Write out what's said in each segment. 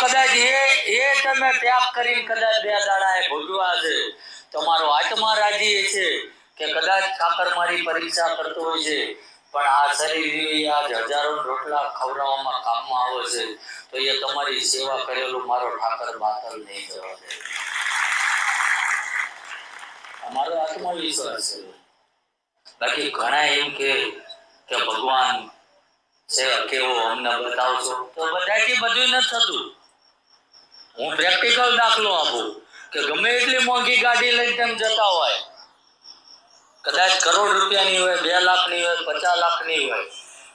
કદાચ એ એ તમે ત્યાગ કરીને કદાચ બે દાડા એ ભોગવા છે. તમારો આત્મા રાજી છે કે કદાચ ઠાકર મારી પરીક્ષા કરતો હોય છે. પણ આ શરીર આજ હજારો રોટલા ખવડાવવામાં કામમાં આવે છે. તો એ તમારી સેવા કરેલું મારો ઠાકર બાતલ નહીં જવા દે. અમારો આત્મવિશ્વાસ છે. બાકી ઘણા એમ કે ભગવાન છે કેવો અમને બતાવશો? તો બધાથી બધું નથી થતું. હું પ્રેક્ટિકલ દાખલો આપું કે ગમે એટલી મોંઘી ગાડી લઈને તેમ જતા હોય, કદાચ કરોડ રૂપિયાની હોય, બે લાખની હોય, પચાસ લાખની હોય,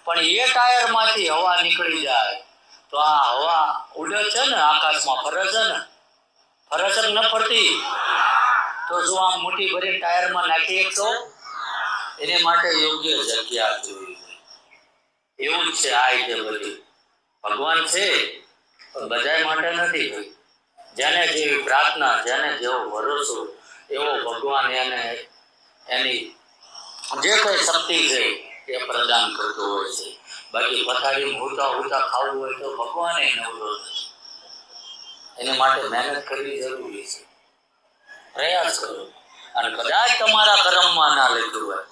પણ એ ટાયરમાંથી હવા નીકળી જાય, તો આ હવા ઉડે છે ને, આકાશમાં ફરે છે ને, ફરે છે ન ફરતી? તો જો આમ મોટી ભરી ટાયરમાં નાખી શકશો એને માટે યોગ્ય જગ્યા જોઈએ. એવું છે આ રીતે બધું. ભગવાન છે પણ માટે નથી જેને જેવી પ્રાર્થના, જેને જેવો ભરોસો, એવો ભગવાન એને એની જે કઈ શક્તિ છે એ પ્રદાન કરતો હોય છે. બાકી પથારી હોતા હોતા ખાવું હોય તો ભગવાને નથી એની માટે મહેનત કરવી જરૂરી છે. પ્રયાસ કરો. અને કદાચ તમારા કર્મમાં ના લખ્યું હોય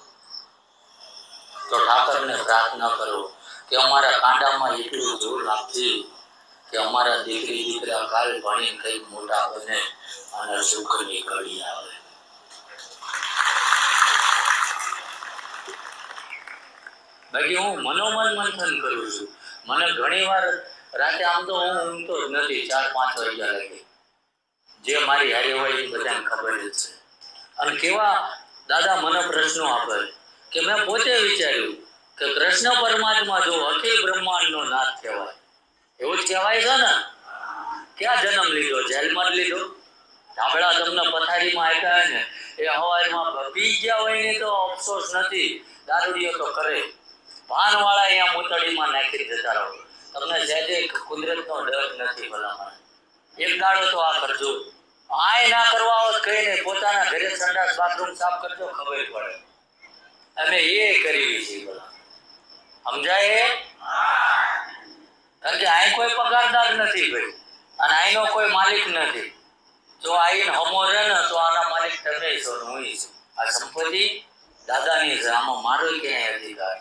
તો ઠાકરને પ્રાર્થના કરો કે અમારા કાંડામાં એટલું જોર રાખજે કે અમારા દીકરી દીકરા કાલ ભણી કઈ મોટા બને અને સુખની ઘડી આવે. બાકી હું મનોમન મંથન કરું છું. મને ઘણી વાર રાતે આમ તો હું ઊંઘતો જ નથી, ચાર પાંચ વાગ્યા લાગે. જે મારી હારે હોય એ બધાને ખબર જ છે. અને કેવા દાદા મને પ્રશ્નો આપે કે મેં પોતે વિચાર્યું કે કૃષ્ણ પરમાત્મા જો અખિલ બ્રહ્માંડનો નાથ કહેવાય. એવું જ કહેવાય છે ને. ક્યાં જન્મ લીધો? જેલમાં જ લીધો? ધાબળા તમને પથારીમાં આપ્યા ને. એ હવારમાં ભપી ગયા હોય ને તો અફસોસ નથી. દારૂડીઓ તો કરે. પાનવાળા અહીંયા મોતડીમાં નાખી જતા રહો. તમને જે કુદરતનો ડર નથી ભલામણ. એક દાડો તો આ કરજો. આય ના કરવા હોત કઈ નહીં પોતાના ઘરે સંડાસ બાથરૂમ સાફ કરજો, ખબર પડે. અમે એ કરી છે ભલા. સમજાય? કારણ કે અહીં કોઈ પગારદાર નથી ભાઈ. અને અહીંનો કોઈ માલિક નથી. જો આઈને હમો રહે ને તો આના માલિક તમે છો હું છું. આ સંપત્તિ દાદાની છે. આમાં મારો ક્યાંય અધિકાર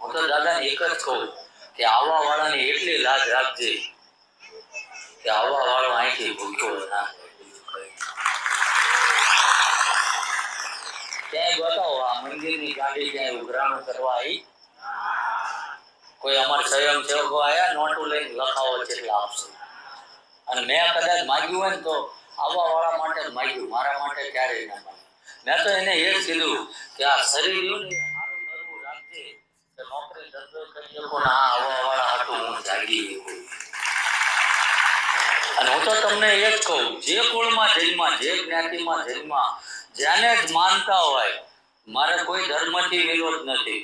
હું તો દાદાને એક જ કહું કે આવવા વાળાને એટલી લાજ રાખજે કે આવવા વાળો અહીંથી ભૂખ્યો ના. ક્યાંય બતાવો, આ મંદિરની ગાડી ક્યાંય ઉઘરાણું કરવા આવી કોઈ અમારા સ્વયં સેવકો આયા નોટું લઈને લખાવો છે એટલે આપશે. અને મેં કદાચ માગ્યું હોય ને તો આવવા વાળા માટે જ માગ્યું મારા માટે ક્યારેય ના માગ્યું. મેં તો એને એ જ કીધું કે આ શરીર ને સારું નરવું રાખજે કે નોકરી ધંધો કરી શકો ને આ આવવા વાળા હતું હું જાગી અને હું તો તમને એ જ કહું જે કુળમાં જન્મા જે જ્ઞાતિમાં જન્મા જેને જ માનતા હોય મારે કોઈ ધર્મથી વિરોધ નથી.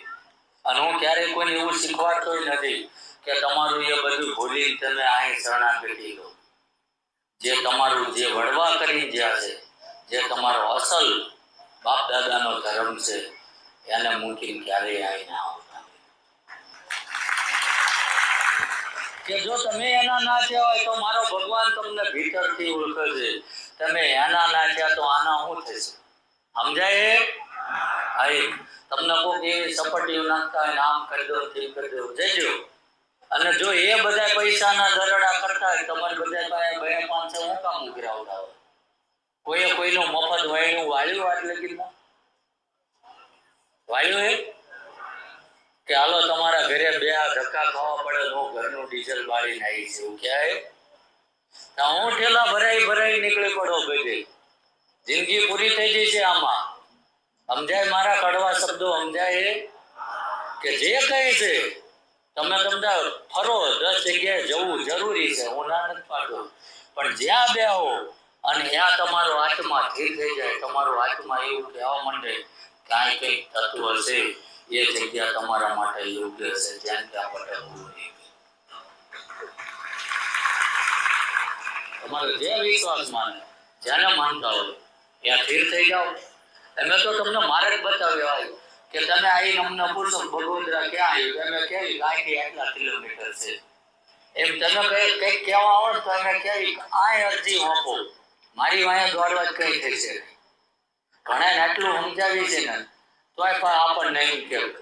અને હું ક્યારેય કોઈને એવું શીખવાડતો નથી કે તમારું એ બધું ભૂલી તમે અહીં શરણાગતિ લો. જે તમારું જે વડવા કરી જ્યાં છે, જે તમારો અસલ બાપ દાદાનો ધર્મ છે, એને મૂકીને ક્યારેય અહીં ના આવતા કે જો તમે એના ના થયા હોય તો મારો ભગવાન તમને ભીતરથી ઓળખે છે. તમે એના ના થયા તો આના શું થશે? સમજાય એ. તમને કોઈક એવી સપાટીઓ નાખતા હોય આમ કરી દો તેમ કરી દો. જજો અને જો એ બધા પૈસાના દરડા કરતા હોય, તમારે બધા પાસે બે પાંચસો હું કામ ઉઘરાવતા હોય કોઈએ કોઈનું મફત વાયણું વાળ્યું આજ લગીનમાં વાળ્યું એ? કે હાલો તમારા ઘરે બે ધક્કા ખાવા પડે હું ઘરનું ડીઝલ બાળીને આવી છું ક્યાંય હું ઠેલા ભરાઈ ભરાઈ નીકળી પડો બધે જિંદગી પૂરી થઈ ગઈ છે આમાં. સમજાય મારા કડવા શબ્દો, સમજાય? કે જે કહે છે, તમે તમને ફરો, દસ જગ્યાએ જવું જરૂરી છે, હું ના નથી પાડતો. પણ જ્યાં બે હો અને ત્યાં તમારો આત્મા સ્થિર થઈ જાય, તમારો આત્મા એવું કહેવા માંડે, કાંઈ કંઈક થતું હશે એ જગ્યા તમારા માટે યોગ્ય છે જ્યાં ત્યાં ભટકવું તમારે જે વિશ્વાસ માને જેને માનતા હોય, ત્યાં સ્થિર થઈ જાઓ. અમે તો તમને માર્ગ બતાવ્યો આવ્યો કે તમે આવીને અમને પૂછો બગોદરા ક્યાં આવ્યું તમે કેવી ગાંધી આટલા કિલોમીટર છે. એમ તમે કઈ કઈ કહેવા આવો તો અમે કહેવી કે આ અરજી આપો મારી વાંહે દોડવા કઈ થઈ છે. ઘણા આટલું સમજાવી છે ને, તોય પણ આપણને એમ કેવું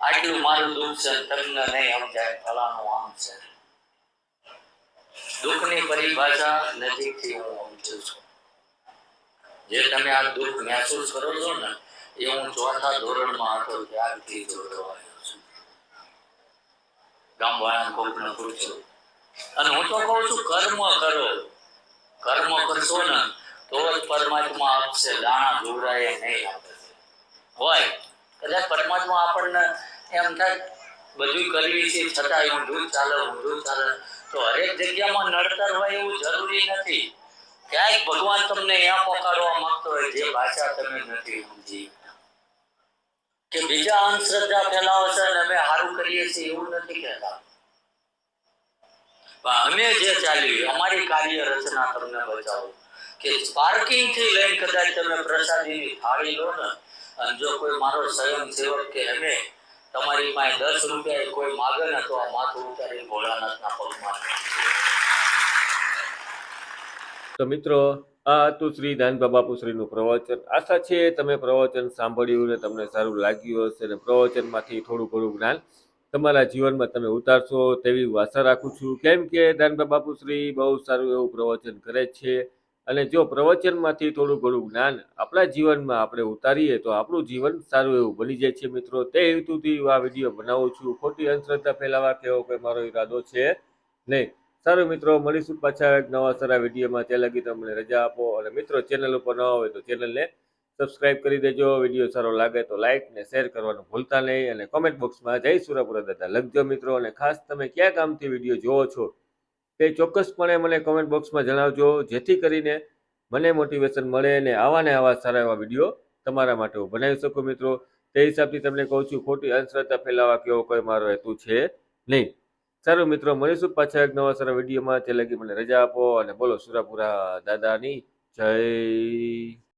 આટલું મારું દુઃખ છે તમને નહીં સમજાય ફલાનું આમ છે. દુઃખની પરિભાષા નજીકથી હું સમજું છું. જે તમે આ દુઃખ મહેસૂસ કરો છો ને, એ હું ચોથા ધોરણમાં હતો ત્યારથી જોતો છું. ગામવાળા કોકને પૂછ્યું. અને હું તો કહું છું, કર્મ કરો. કર્મ કરશો ને, તો જ પરમાત્મા આપશે, દાણા જોડાય નહીં આપે. હોય. કદાચ પરમાત્મા આપણને એમ થાય બધું કરવી છે, છતાં ઊંધું ચાલે ઊંધું ચાલે. તો હરેક જગ્યામાં નડતર હોય એવું જરૂરી નથી. ક્યાંક ભગવાન તમને અહીંયા પોકારવા માંગતો હોય જે ભાષા તમે નથી સમજી. કે બીજા અંધશ્રદ્ધા ફેલાવો છે અને અમે સારું કરીએ છીએ એવું નથી કહેતા. અમે જે ચાલ્યું અમારી કાર્ય રચના તમને બચાવો કે પાર્કિંગથી લઈને કદાચ તમે પ્રસાદીની થાળી લો ને, અને જો કોઈ મારો સ્વયંસેવક કે અમે તમારી પાસે દસ રૂપિયા કોઈ માગે ને તો આ માથું ઉતારી ભોળાનાથના પગમાં તો મિત્રો, આ હતું શ્રી દાનબા બાપુશ્રીનું પ્રવચન. આશા છે તમે પ્રવચન સાંભળ્યું ને તમને સારું લાગ્યું હશે અને પ્રવચનમાંથી થોડું ઘણું જ્ઞાન તમારા જીવનમાં તમે ઉતારશો તેવી આશા રાખું છું. કેમ કે દાનબા બાપુશ્રી બહુ સારું એવું પ્રવચન કરે છે અને જો પ્રવચનમાંથી થોડું ઘણું જ્ઞાન આપણા જીવનમાં આપણે ઉતારીએ તો આપણું જીવન સારું એવું બની જાય છે મિત્રો. તે હેતુથી હું આ વીડિયો બનાવું છું. ખોટી અંધશ્રદ્ધા ફેલાવા કેવો કોઈ મારો ઈરાદો છે નહીં. સારું મિત્રો, મળીશું પાછા એક નવા સારા વિડીયોમાં. ત્યાં લગી તમને રજા આપો અને મિત્રો ચેનલ ઉપર ન હોય તો ચેનલને સબસ્ક્રાઇબ કરી દેજો. વીડિયો સારો લાગે તો લાઇક ને શેર કરવાનું ભૂલતા નહીં અને કોમેન્ટ બોક્સમાં જય સુરાપુરા દાદા લખજો મિત્રો અને ખાસ તમે ક્યાં કામથી વીડિયો જોવો છો તે ચોક્કસપણે મને કોમેન્ટ બોક્સમાં જણાવજો. જેથી કરીને મને મોટિવેશન મળે અને આવા ને આવા સારા એવા વીડિયો તમારા માટે હું બનાવી શકું મિત્રો. તે હિસાબથી તમને કહું છું, ખોટી અંધશ્રદ્ધા ફેલાવા કેવો કોઈ મારો હેતુ છે નહીં. સારું મિત્રો, મળીશું પાછા એક નવા સારા વિડીયોમાં. તે લગી મને રજા આપો અને બોલો સુરાપુરા દાદાની જય.